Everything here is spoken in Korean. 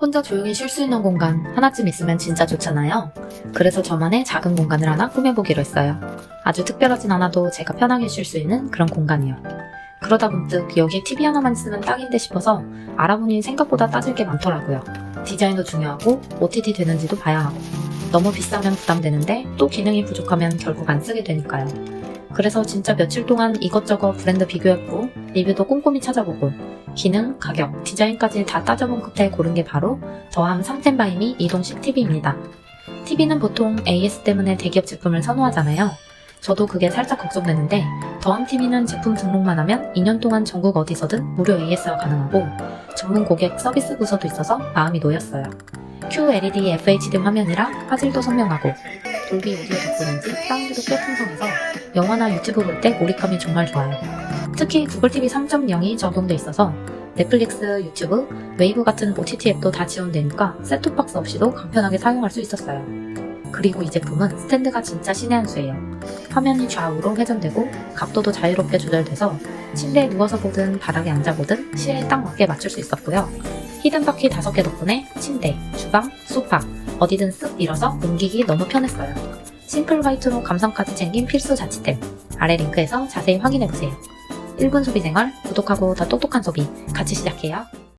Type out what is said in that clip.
혼자 조용히 쉴 수 있는 공간 하나쯤 있으면 진짜 좋잖아요. 그래서 저만의 작은 공간을 하나 꾸며보기로 했어요. 아주 특별하진 않아도 제가 편하게 쉴 수 있는 그런 공간이요. 그러다 문득 여기에 TV 하나만 있으면 딱인데 싶어서 알아보니 생각보다 따질 게 많더라고요. 디자인도 중요하고 OTT 되는지도 봐야 하고 너무 비싸면 부담되는데 또 기능이 부족하면 결국 안 쓰게 되니까요. 그래서 진짜 며칠 동안 이것저것 브랜드 비교했고 리뷰도 꼼꼼히 찾아보고 기능, 가격, 디자인까지 다 따져본 끝에 고른 게 바로 더함 3템바이미 이동식 TV입니다. TV는 보통 AS 때문에 대기업 제품을 선호하잖아요. 저도 그게 살짝 걱정되는데 더함 TV는 제품 등록만 하면 2년 동안 전국 어디서든 무료 AS가 가능하고 전문 고객 서비스 부서도 있어서 마음이 놓였어요. QLED FHD 화면이라 화질도 선명하고 돌비 오디오 덕분인지 사운드도 꽤 풍성해서 영화나 유튜브 볼 때 몰입감이 정말 좋아요. 특히 구글 TV 3.0이 적용돼 있어서 넷플릭스, 유튜브, 웨이브 같은 OTT 앱도 다 지원되니까 셋톱박스 없이도 간편하게 사용할 수 있었어요. 그리고 이 제품은 스탠드가 진짜 신의 한 수예요. 화면이 좌우로 회전되고 각도도 자유롭게 조절돼서 침대에 누워서 보든 바닥에 앉아 보든 시야에 딱 맞게 맞출 수 있었고요. 히든 바퀴 5개 덕분에 침대, 주방, 소파 어디든 쓱 밀어서 옮기기 너무 편했어요. 싱글 화이트로 감성까지 챙긴 필수 자취템 아래 링크에서 자세히 확인해보세요. 1분 소비 생활 구독하고 더 똑똑한 소비 같이 시작해요.